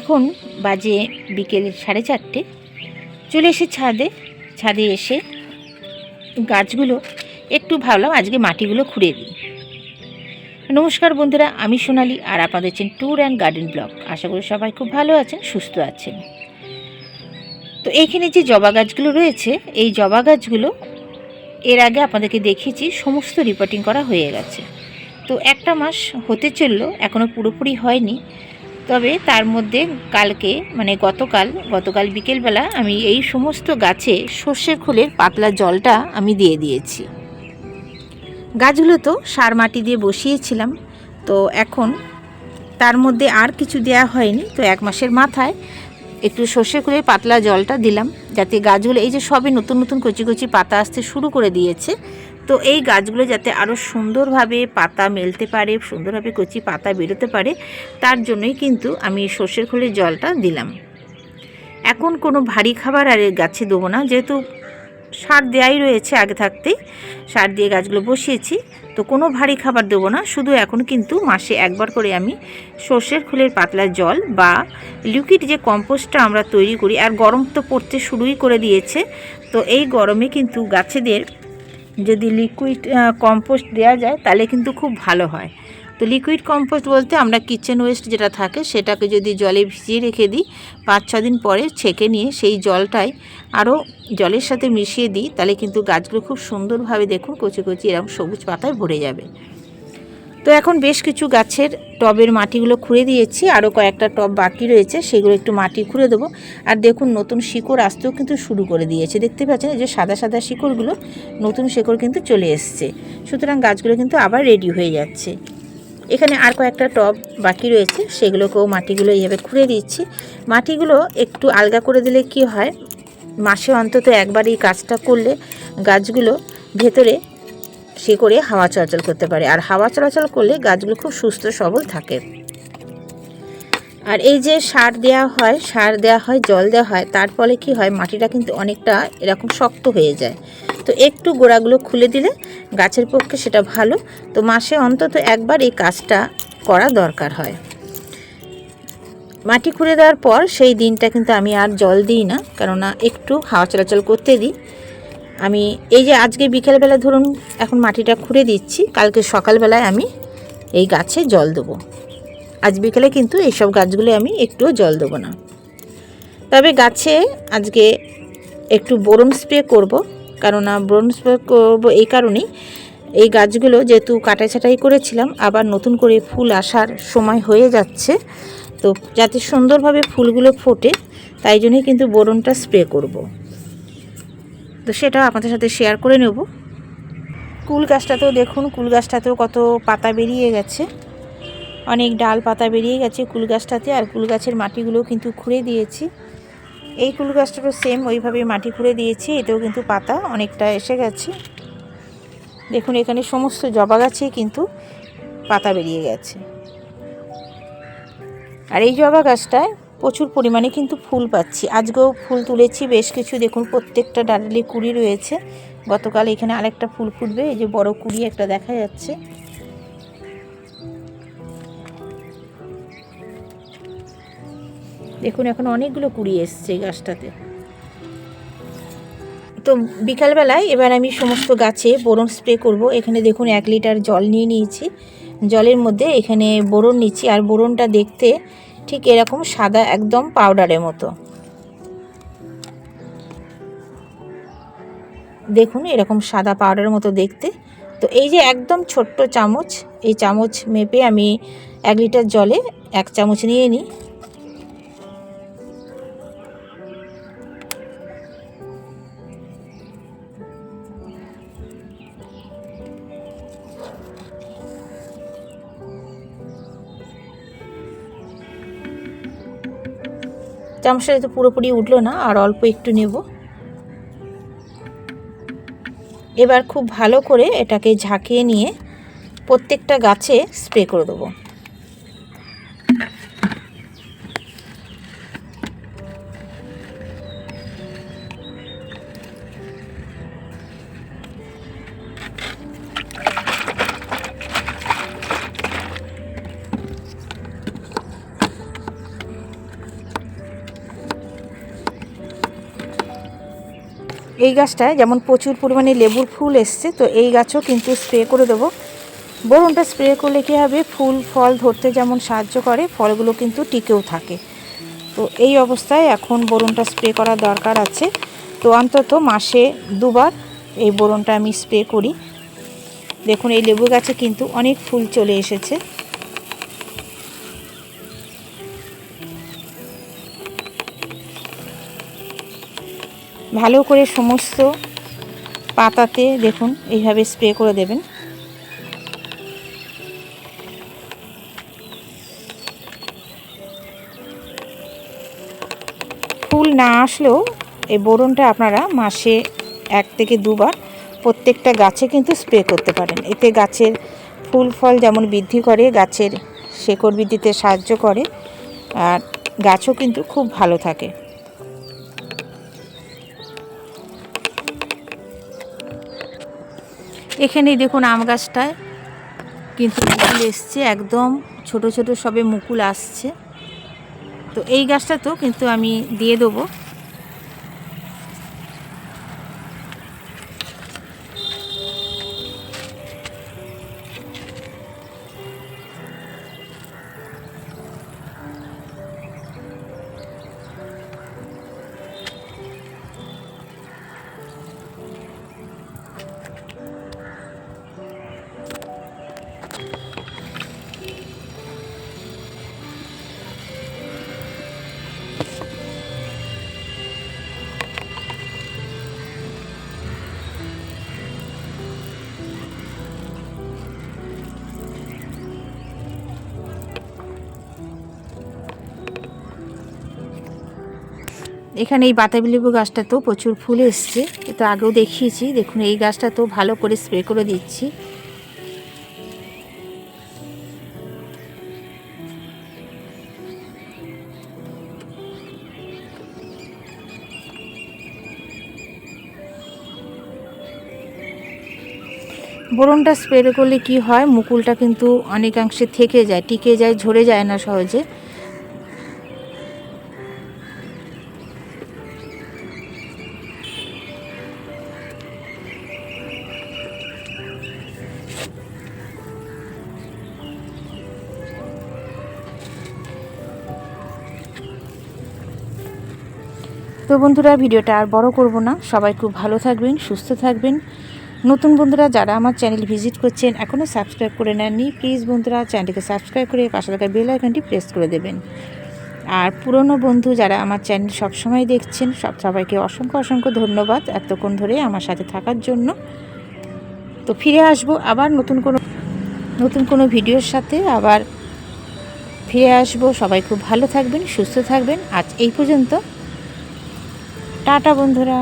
এখন বাজে বিকেল সাড়ে চারটে। চলে এসে ছাদে ছাদে এসে গাছগুলো একটু ভাবলাম আজকে মাটিগুলো খুঁড়ে দিই। নমস্কার বন্ধুরা, আমি সোনালি আর আপনাদের হচ্ছেন ট্যুর অ্যান্ড গার্ডেন ব্লগ আশা করি সবাই খুব ভালো আছেন, সুস্থ আছেন। তো এইখানে যে জবা গাছগুলো রয়েছে, এই জবা গাছগুলো এর আগে আপনাদেরকে দেখিয়েছি, সমস্ত রিপোর্টিং করা হয়ে গেছে। তো একটা মাস হতে চলল এখনও পুরোপুরি হয়নি। তবে তার মধ্যে কালকে মানে গতকাল গতকাল বিকেলবেলা আমি এই সমস্ত গাছে সর্ষের খোলের পাতলা জলটা আমি দিয়ে দিয়েছি। গাছগুলো তো সার মাটি দিয়ে বসিয়েছিলাম, তো এখন তার মধ্যে আর কিছু দেওয়া হয়নি, তো এক মাসের মাথায় একটু সর্ষে করে পাতলা জলটা দিলাম, যাতে গাছগুলো এই যে সবে নতুন নতুন কচি কচি পাতা আসতে শুরু করে দিয়েছে। তো এই গাছগুলো যাতে আরও সুন্দরভাবে পাতা মেলতে পারে, সুন্দরভাবে কচি পাতা বেরোতে পারে, তার জন্যই কিন্তু আমি সর্ষের খোলের জলটা দিলাম। এখন কোনো ভারী খাবার আর গাছে দেবো না, যেহেতু সার দেয়াই রয়েছে আগে থাকতেই, সার দিয়ে গাছগুলো বসিয়েছি। তো কোনো ভারী খাবার দেবো না, শুধু এখন কিন্তু মাসে একবার করে আমি সর্ষের খোলের পাতলা জল বা লিকুইড যে কম্পোস্টটা আমরা তৈরি করি, আর গরম তো পড়তে শুরুই করে দিয়েছে, তো এই গরমে কিন্তু গাছেদের যদি লিকুইড কম্পোস্ট দেওয়া যায়, তাহলে কিন্তু খুব ভালো হয়। তো লিকুইড কম্পোস্ট বলতে আমরা কিচেন ওয়েস্ট যেটা থাকে সেটাকে যদি জলে ভিজিয়ে রেখে দিই, পাঁচ, ছ দিন পরে ছেঁকে নিয়ে সেই জলটাই আরও জলের সাথে মিশিয়ে দিই, তাহলে কিন্তু গাছগুলো খুব সুন্দরভাবে দেখুন কচি কচি এরকম সবুজ পাতায় ভরে যাবে। তো এখন বেশ কিছু গাছের টবের মাটিগুলো খুঁড়ে দিয়েছি আরও কয়েকটা টব বাকি রয়েছে, সেগুলো একটু মাটি খুঁড়ে দেবো। আর দেখুন নতুন শিকড় আসতেও কিন্তু শুরু করে দিয়েছে। দেখতে পাচ্ছেন যে সাদা সাদা শিকড়গুলো নতুন শিকড় কিন্তু চলে এসছে। সুতরাং গাছগুলো কিন্তু আবার রেডি হয়ে যাচ্ছে। এখানে আর কয়েকটা টব বাকি রয়েছে, সেগুলোকেও মাটিগুলো এইভাবে খুঁড়ে দিচ্ছি। মাটিগুলো একটু আলগা করে দিলে কি হয়, মাসে অন্তত একবার এই কাজটা করলে গাছগুলো ভেতরে সে করে হাওয়া চলাচল করতে পারে। আর হাওয়া চলাচল করলে গাছগুলো খুব সুস্থ সবল থাকে। আর এই যে সার দেওয়া হয়, সার দেওয়া হয়, জল দেওয়া হয়, তার ফলে কি হয়, মাটিটা কিন্তু অনেকটা এরকম শক্ত হয়ে যায়। তো একটু গোড়াগুলো খুলে দিলে গাছের পক্ষে সেটা ভালো। তো মাসে অন্তত একবার এই কাজটা করা দরকার হয়। মাটি খুঁড়ে দেওয়ার পর সেই দিনটা কিন্তু আমি আর জল দিই না, কেননা একটু হাওয়া চলাচল করতে দিই। আমি এই যে আজকে বিকেলবেলা ধরুন এখন মাটিটা খুঁড়ে দিচ্ছি, কালকে সকালবেলায় আমি এই গাছে জল দেবো। আজ বিকেলে কিন্তু এইসব গাছগুলো আমি একটুও জল দেবো না। তবে গাছে আজকে একটু বোরন স্প্রে করব। কেননা বোরন স্প্রে করব এই কারণেই। এই গাছগুলো যেহেতু কাটাই ছাটাই করেছিলাম, আবার নতুন করে ফুল আসার সময় হয়ে যাচ্ছে। তো যাতে সুন্দরভাবে ফুলগুলো ফোটে, তাই জন্যই কিন্তু বোরনটা স্প্রে করব। তো সেটা আপনাদের সাথে শেয়ার করে নেব। কুল গাছটাতেও দেখুন, কুল গাছটাতেও কত পাতা বেরিয়ে গেছে। অনেক ডাল পাতা বেরিয়ে গেছে কুল গাছটাতে, আর কুল গাছের মাটিগুলোও কিন্তু খুঁড়ে দিয়েছি। এই কুল গাছটারও সেম ওইভাবে মাটি খুঁড়ে দিয়েছি, এতেও কিন্তু পাতা অনেকটা এসে গেছে। দেখুন, এখানে সমস্ত জবা গাছেই কিন্তু পাতা বেরিয়ে গেছে। আর এই জবা গাছটায় প্রচুর পরিমাণে কিন্তু ফুল পাচ্ছি। আজকেও ফুল তুলেছি, বেশ কিছু দেখুন, প্রত্যেকটা ডালি কুড়ি রয়েছে। গতকাল এখানে আরেকটা ফুল ফুটবে, এই যে বড় কুড়ি একটা দেখা যাচ্ছে। দেখুন, এখন অনেকগুলো কুড়ি এসছে গাছটাতে। তো বিকালবেলায় এবার আমি সমস্ত গাছে বোরন স্প্রে করব। এখানে দেখুন, এক লিটার জল নিয়ে নিয়েছি। জলের মধ্যে এখানে বোরন নিচ্ছি আর বোরনটা দেখতে ঠিক এরকম সাদা একদম পাউডারের মতো। দেখুন, এরকম সাদা পাউডারের মতো দেখতে। তো এই যে একদম ছোট্ট চামচ, এই চামচ মেপে আমি এক লিটার জলে এক চামচ নিয়ে নিই। চামচটা তো পুরোপুরি উঠল না, আর অল্প একটু নেব। এবার খুব ভালো করে এটাকে ঝাঁকিয়ে নিয়ে প্রত্যেকটা গাছে স্প্রে করে দেবো। এই গাছটায় যেমন প্রচুর পরিমাণে লেবুর ফুল এসছে, তো এই গাছও কিন্তু স্প্রে করে দেবো। বোরনটা স্প্রে করলে কী হবে? ফুল, ফল ধরতে যেমন সাহায্য করে, ফলগুলো কিন্তু টিকেও থাকে। তো এই অবস্থায় এখন বোরনটা স্প্রে করার দরকার আছে। তো অন্তত মাসে দুবার এই বোরনটা আমি স্প্রে করি। দেখুন, এই লেবু গাছে কিন্তু অনেক ফুল চলে এসেছে। ভালো করে সমস্ত পাতাতে দেখুন, এইভাবে স্প্রে করে দেবেন। ফুল না আসলেও এই বোরনটা আপনারা মাসে এক থেকে দুবার প্রত্যেকটা গাছে কিন্তু স্প্রে করতে পারেন। এতে গাছের ফুল ফল যেমন বৃদ্ধি করে, গাছের শেকড় বৃদ্ধিতে সাহায্য করে, আর গাছও কিন্তু খুব ভালো থাকে। এখানেই দেখুন আম গাছটায় কিন্তু মুকুল এসছে একদম, ছোট ছোট সবে মুকুল আসছে। তো এই গাছটা তো কিন্তু আমি দিয়ে দেবো। এখানে এই বাতাবি লেবু গাছটাতেও প্রচুর ফুল এসছে তো আগেও দেখিয়েছি। দেখুন, এই গাছটা তো ভালো করে স্প্রে করে দিচ্ছি। বোরনটা স্প্রে করলে কি হয়, মুকুলটা কিন্তু অনেকাংশে থেকে যায়, টিকে যায়, ঝরে যায় না সহজে। তো বন্ধুরা, ভিডিওটা আর বড় করব না। সবাই খুব ভালো থাকবেন, সুস্থ থাকবেন। নতুন বন্ধুরা, যারা আমার চ্যানেল ভিজিট করছেন এখনও সাবস্ক্রাইব করে নেননি, প্লিজ বন্ধুরা, চ্যানেলটিকে সাবস্ক্রাইব করে পাশে থাকা বেল আইকনটি প্রেস করে দেবেন। আর পুরনো বন্ধু যারা আমার চ্যানেল সবসময় দেখছেন, সব সবাইকে অসংখ্য অসংখ্য ধন্যবাদ এতক্ষণ ধরে আমার সাথে থাকার জন্য। তো ফিরে আসব আবার নতুন কোনো নতুন কোনো ভিডিওর সাথে। আবার ফিরে আসব। সবাই খুব ভালো থাকবেন, সুস্থ থাকবেন। আজ এই পর্যন্ত। টাটা বন্ধুরা